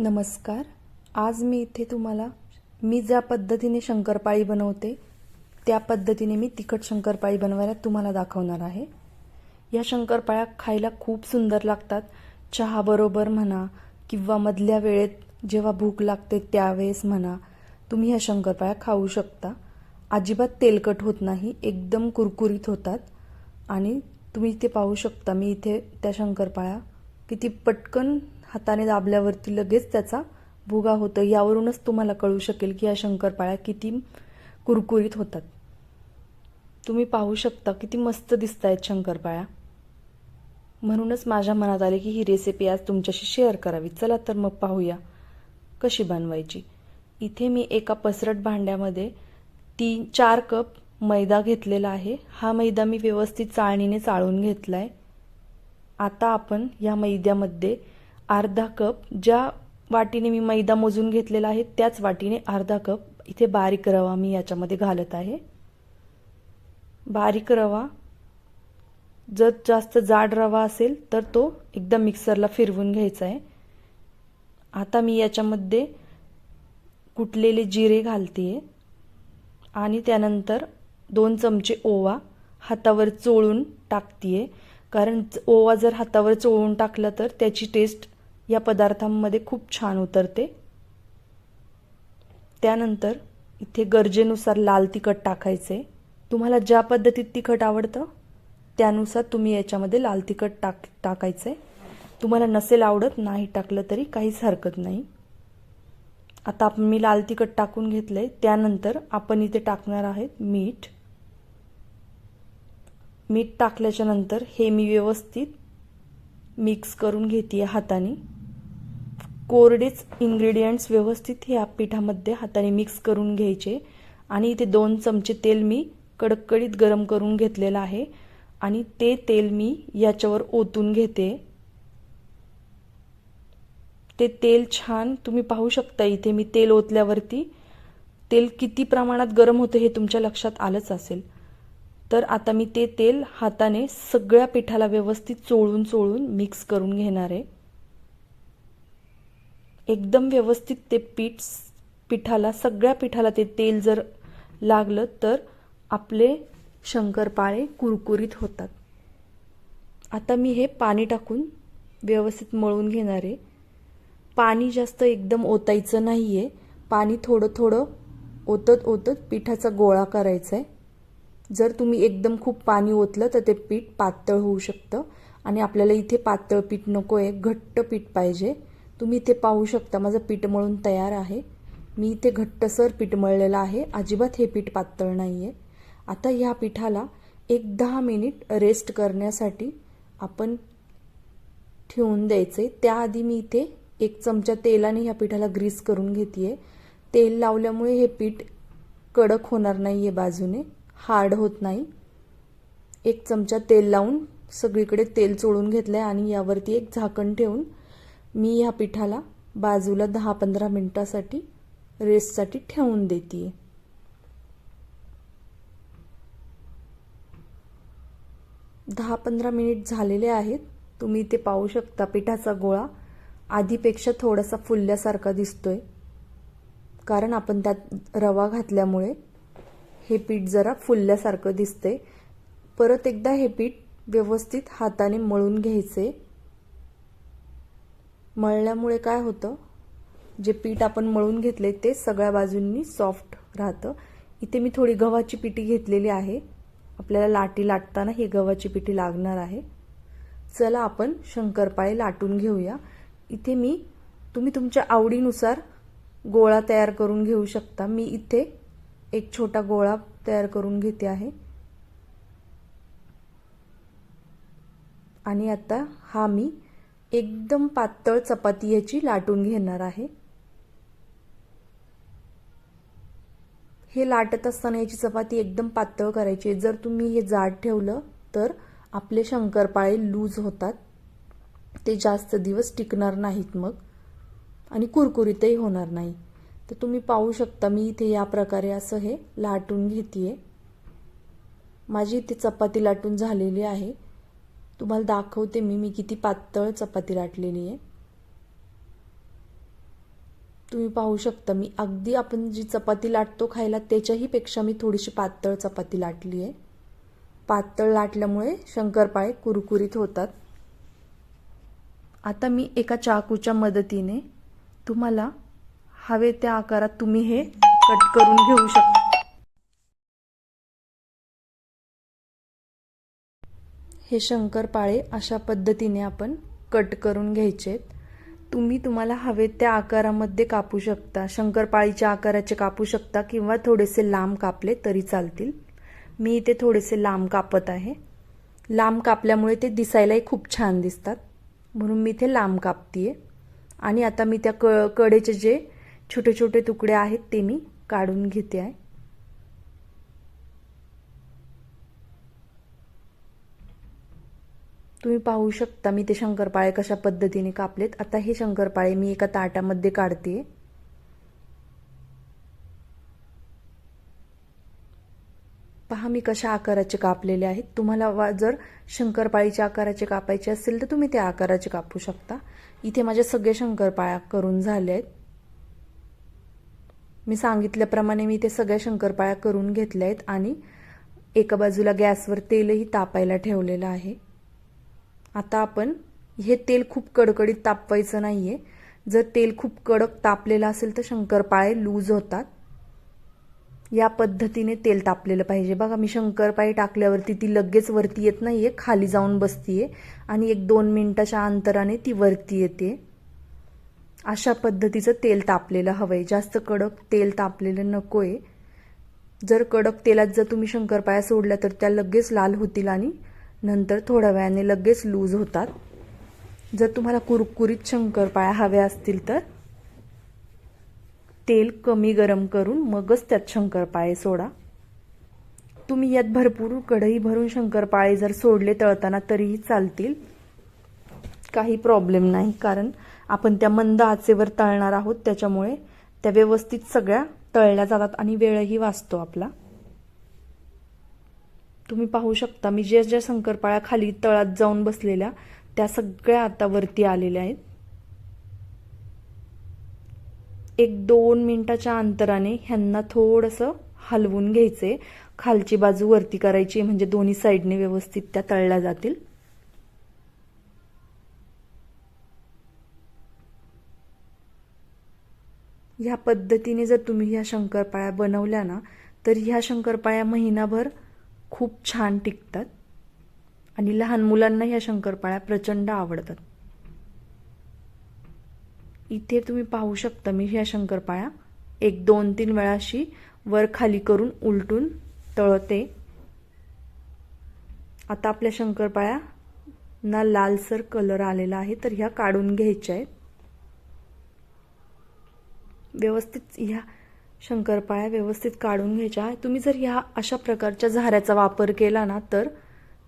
नमस्कार. आज मी इथे तुम्हाला मी ज्या पद्धतीने शंकरपाळी बनवते त्या पद्धतीने मी तिखट शंकरपाळी बनवायला तुम्हाला दाखवणार आहे. या शंकरपाळ्या खायला खूप सुंदर लागतात. चहाबरोबर म्हणा किंवा मधल्या वेळेत जेव्हा भूक लागते त्यावेळेस म्हणा तुम्ही ह्या शंकरपाळ्या खाऊ शकता. अजिबात तेलकट होत नाही एकदम कुरकुरीत होतात. आणि तुम्ही इथे पाहू शकता मी इथे त्या शंकरपाळ्या किती पटकन हाताने दाबल्यावरती लगेच त्याचा भुगा होतो. यावरूनच तुम्हाला कळू शकेल की या शंकरपाळ्या किती कुरकुरीत होतात. तुम्ही पाहू शकता किती मस्त दिसत आहेत शंकरपाळ्या. म्हणूनच माझ्या मनात आले की ही रेसिपी आज तुमच्याशी शेअर करावी. चला तर मग पाहूया कशी बनवायची. इथे मी एका पसरट भांड्यामध्ये तीन चार कप मैदा घेतलेला आहे. हा मैदा मी व्यवस्थित चाळणीने चाळून घेतला आहे आता आपण या मैद्यामध्ये अर्धा कप ज्या वाटीने मी मैदा मोजून घेतलेला आहे त्याच वाटीने अर्धा कप इथे बारीक रवा मी याच्यामध्ये घालत आहे. बारीक रवा जर जास्त जाड रवा असेल तर तो एकदम मिक्सरला फिरवून घ्यायचा आहे. आता मी याच्यामध्ये कुटलेले जिरे घालते आणि त्यानंतर दोन चमचे ओवा हातावर चोळून टाकतीये. कारण ओवा जर हातावर चोळून टाकला तर त्याची टेस्ट या पदार्थांमध्ये खूप छान उतरते. त्यानंतर इथे गरजेनुसार लाल तिखट टाकायचे. तुम्हाला ज्या पद्धतीत तिखट आवडतं त्यानुसार तुम्ही याच्यामध्ये लाल तिखट टाक टाकायचं. आहे तुम्हाला नसेल आवडत नाही टाकलं तरी काहीच हरकत नाही. आता आपण मी लाल तिखट टाकून घेतलंय. त्यानंतर आपण इथे टाकणार आहेत मीठ. मीठ टाकल्याच्या नंतर हे मी व्यवस्थित मिक्स करून घेते हाताने. कोरडेच इन्ग्रेडियंट्स व्यवस्थित ह्या पिठामध्ये हाताने मिक्स करून घ्यायचे. आणि इथे दोन चमचे तेल मी कडकडीत गरम करून घेतलेलं आहे. आणि ते तेल मी याच्यावर ओतून घेते. ते तेल छान तुम्ही पाहू शकता इथे मी तेल ओतल्यावरती. तेल किती प्रमाणात गरम होतं हे तुमच्या लक्षात आलंच असेल. तर आता मी ते तेल हाताने सगळ्या पिठाला व्यवस्थित चोळून चोळून मिक्स करून घेणार आहे. एकदम व्यवस्थित ते पीठ पिठाला सगळ्या पिठाला ते तेल जर लागलं तर आपले शंकरपाळे कुरकुरीत होतात. आता मी हे पाणी टाकून व्यवस्थित मळून घेणार आहे. पाणी जास्त एकदम ओतायचं नाही आहे पाणी थोडं थोडं ओतत ओतत पिठाचा गोळा करायचा आहे. जर तुम्ही एकदम खूप पाणी ओतलं तर ते पीठ पातळ होऊ शकतं. आणि आपल्याला इथे पातळ पीठ नको आहे घट्ट पीठ पाहिजे. तुम्ही इथे पाहू शकता माझं पीठ मळून तयार आहे. मी इथे घट्टसर पीठ मळलेलं आहे. अजिबात हे पीठ पातळ नाही आहे आता ह्या पिठाला एक दहा मिनिट रेस्ट करण्यासाठी आपण ठेवून द्यायचे त्याआधी मी इथे एक चमचा तेलाने ह्या पिठाला ग्रीस करून घेते तेल लावल्यामुळे हे पीठ कडक होणार नाही आहे बाजूने. हार्ड होत नाही. एक चमचा तेल लावून सगळीकडे तेल चोळून घेतलं आहे आणि यावरती एक झाकण ठेवून मी ह्या पिठाला बाजूला दहा पंधरा मिनटासाठी रेस्टसाठी ठेवून देते दहा पंधरा मिनिट झालेले आहेत. तुम्ही ते पाहू शकता पिठाचा गोळा आधीपेक्षा थोडासा फुलल्यासारखा दिसतोय. कारण आपण त्यात रवा घातल्यामुळे हे पीठ जरा फुलल्यासारखं दिसते परत एकदा हे पीठ व्यवस्थित हाताने मळून घ्यायचे मळल्यामुळे काय होतं? जे पीठ आपण मळून घेतले ते सगळ्या बाजूंनी सॉफ्ट राहतं. इथे मी थोडी गव्हाची पिठी घेतलेली आहे. आपल्याला लाटी लाटताना ही गव्हाची पिठी लागणार आहे. चला आपण शंकरपाळे लाटून घेऊया. इथे मी तुम्ही तुमच्या आवडीनुसार गोळा तयार करून घेऊ शकता. मी इथे एक छोटा गोळा तयार करून घेते आहे. आणि आता हा मी एकदम पातळ चपाती याची लाटून घेणार आहे. हे लाटत असताना याची चपाती एकदम पातळ करायची जर तुम्ही हे जाड ठेवलं तर आपले शंकरपाळे लूज होतात. ते जास्त दिवस टिकणार नाहीत मग. आणि कुरकुरीतही होणार नाही. तर तुम्ही पाहू शकता मी इथे या प्रकारे असं हे लाटून घेते माझी इथे चपाती लाटून झालेली आहे. तुम्हाला दाखवते मी मी किती पातळ चपाती लाटलेली आहे. तुम्ही पाहू शकता मी अगदी आपण जी चपाती लाटतो खायला त्याच्याही पेक्षा मी थोडीशी पातळ चपाती लाटली आहे. पातळ लाटल्यामुळे शंकरपाळे कुरकुरीत होतात. आता मी एका चाकूच्या मदतीने तुम्हाला हवे त्या आकारात तुम्ही हे कट करून घेऊ शकता. हे शंकरपाळे अशा पद्धतीने आपण कट करून घ्यायचे. तुम्ही तुम्हाला हवे त्या आकारामध्ये कापू शकता. शंकरपाळीच्या आकाराचे कापू शकता किंवा थोडेसे लांब कापले तरी चालतील. मी इथे थोडेसे लांब कापत आहे. लांब कापल्यामुळे ते दिसायलाही खूप छान दिसतात. म्हणून मी इथे लांब कापतीये. आणि आता मी त्या क कडेचे जे छोटे छोटे तुकडे आहेत ते मी काढून घेते आहे. तुम्ही पाहू शकता मी ते शंकरपाळे कशा पद्धतीने कापलेत. आता हे शंकरपाळे मी एका ताटामध्ये काढते. पहा मी कशा आकाराचे कापलेले आहेत. तुम्हाला वा जर शंकरपाळीच्या आकाराचे कापायचे असेल तर तुम्ही त्या आकाराचे कापू शकता. इथे माझे सगळे शंकरपाळ्या करून झाले आहेत. मी सांगितल्याप्रमाणे मी ते सगळ्या शंकरपाळ्या करून घेतल्या आहेत आणि एका बाजूला गॅसवर तेलही तापायला ठेवलेलं आहे. आता आपण हे तेल खूप कडकडीत तापवायचं नाही आहे जर तेल खूप कडक तापलेलं असेल तर शंकरपाळे लूज होतात. या पद्धतीने तेल तापलेलं पाहिजे. बघा मी शंकरपाळी टाकल्यावरती ती लगेच वरती येत नाही आहे खाली जाऊन बसतीये आणि एक दोन मिनटाच्या अंतराने ती वरती येते. अशा पद्धतीचं तेल तापलेलं हवं आहे जास्त कडक तेल तापलेलं नको आहे जर कडक तेलात जर तुम्ही शंकरपाळ्या सोडल्या तर त्या लगेच लाल होतील आणि नंतर थोड्या वेळाने लगेच लूज होतात. जर तुम्हाला कुरकुरीत शंकरपाळ्या हव्या असतील तर तेल कमी गरम करून मगच त्यात शंकरपाळे सोडा. तुम्ही यात भरपूर कढई भरून शंकरपाळे जर सोडले तळताना तरीही चालतील. काही प्रॉब्लेम नाही कारण आपण त्या मंद आचेवर तळणार आहोत त्याच्यामुळे त्या व्यवस्थित सगळ्या तळल्या जातात आणि वेळही वाचतो आपला. तुम्ही पाहू शकता मी ज्या ज्या शंकरपाळ्या खाली तळात जाऊन बसलेल्या त्या सगळ्या आता वरती आलेल्या आहेत. एक दोन मिनिटाच्या अंतराने ह्यांना थोडंसं हलवून घ्यायचे. खालची बाजू वरती करायची म्हणजे दोन्ही साईडने व्यवस्थित त्या तळल्या जातील. ह्या पद्धतीने जर तुम्ही ह्या शंकरपाळ्या बनवल्या ना तर ह्या शंकरपाळ्या महिनाभर खूप छान टिकतात. आणि लहान मुलांना ह्या शंकरपाळ्या प्रचंड आवडतात. इथे तुम्ही पाहू शकता मी ह्या शंकरपाळ्या एक दोन तीन वेळा अशी वर खाली करून उलटून तळते. आता आपल्या शंकरपाळ्या ना लालसर कलर आलेला आहे तर ह्या काढून घ्यायच्या आहेत. व्यवस्थित ह्या शंकरपाळ्या व्यवस्थित काढून घ्यायच्या. तुम्ही जर ह्या अशा प्रकारच्या झाऱ्याचा वापर केला ना तर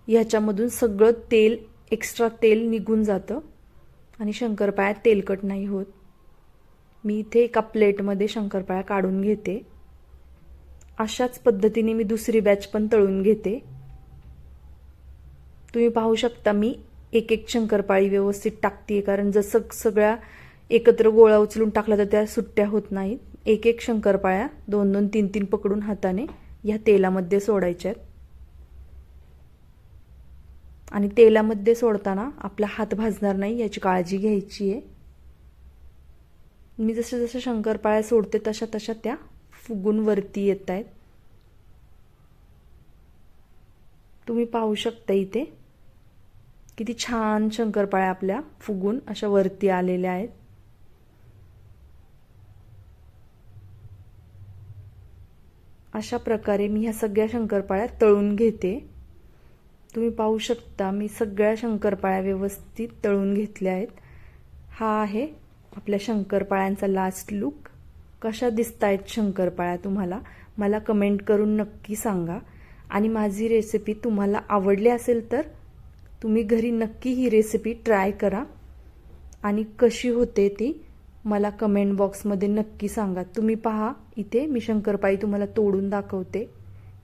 ह्याच्यामधून सगळं तेल एक्स्ट्रा तेल निघून जातं आणि शंकरपाळ्या तेलकट नाही होत. मी इथे एका प्लेटमध्ये शंकरपाळ्या काढून घेते. अशाच पद्धतीने मी दुसरी बॅच पण तळून घेते. तुम्ही पाहू शकता मी एक एक शंकरपाळी व्यवस्थित टाकते कारण जसं सगळ्या एकत्र गोळा उचलून टाकला तर त्या सुट्ट्या होत नाहीत. एक एक शंकरपाळ्या दोन दोन तीन तीन पकडून हाताने ह्या तेलामध्ये सोडायच्या आहेत. आणि तेलामध्ये सोडताना आपला हात भाजणार नाही याची काळजी घ्यायची आहे. मी जसं जसं शंकरपाळ्या सोडते तशा तशा त्या फुगून वरती येत आहेत. तुम्ही पाहू शकता इथे किती छान शंकरपाळ्या आपल्या फुगून अशा वरती आलेल्या आहेत. अशा प्रकारे मी ह्या सगळ्या शंकरपाळ्या तळून घेते. तुम्ही पाहू शकता मी सगळ्या शंकरपाळ्या व्यवस्थित तळून घेतल्या आहेत. हा आहे आपल्या शंकरपाळ्यांचा लास्ट लुक कशा दिसत आहेत शंकरपाळ्या तुम्हाला? मला कमेंट करून नक्की सांगा. आणि माझी रेसिपी तुम्हाला आवडली असेल तर तुम्ही घरी नक्की ही रेसिपी ट्राय करा. आणि कशी होते ती मला कमेंट बॉक्समध्ये नक्की सांगा. तुम्ही पहा इथे मी शंकरपाळी तुम्हाला तोडून दाखवते.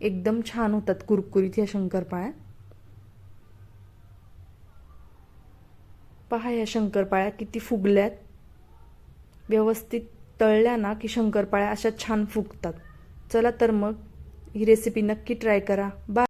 एकदम छान होतात कुरकुरीत ह्या शंकरपाळ्या. पहा या शंकरपाळ्या किती फुगल्यात. व्यवस्थित तळल्या ना की शंकरपाळ्या अशा छान फुगतात. चला तर मग ही रेसिपी नक्की ट्राय करा. बाय